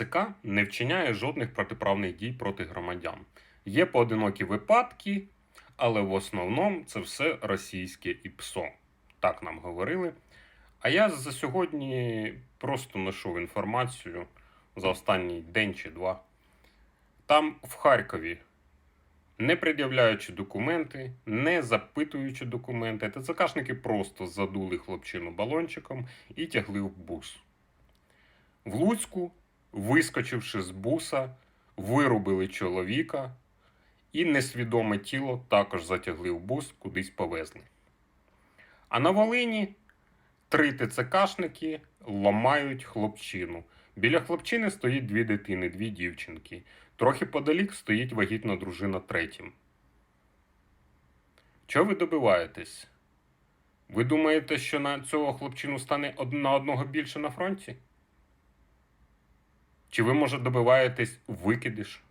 ТЦК не вчиняє жодних протиправних дій проти громадян. Є поодинокі випадки, але в основному це все російське і ПСО. Так нам говорили. А я за сьогодні просто знайшов інформацію за останній день чи два. Там в Харкові, не пред'являючи документи, не запитуючи документи, ТЦКшники просто задули хлопчину балончиком і тягли в бус. В Луцьку, вискочивши з буса, вирубили чоловіка і несвідоме тіло також затягли в бус, кудись повезли. А на Волині три ТЦКшники ламають хлопчину. Біля хлопчини стоїть дві дитини, дві дівчинки. Трохи подалік стоїть вагітна дружина третім. Чого ви добиваєтесь? Ви думаєте, що на цього хлопчину стане на одного більше на фронті? Чи ви, може, добиваєтесь викидиш?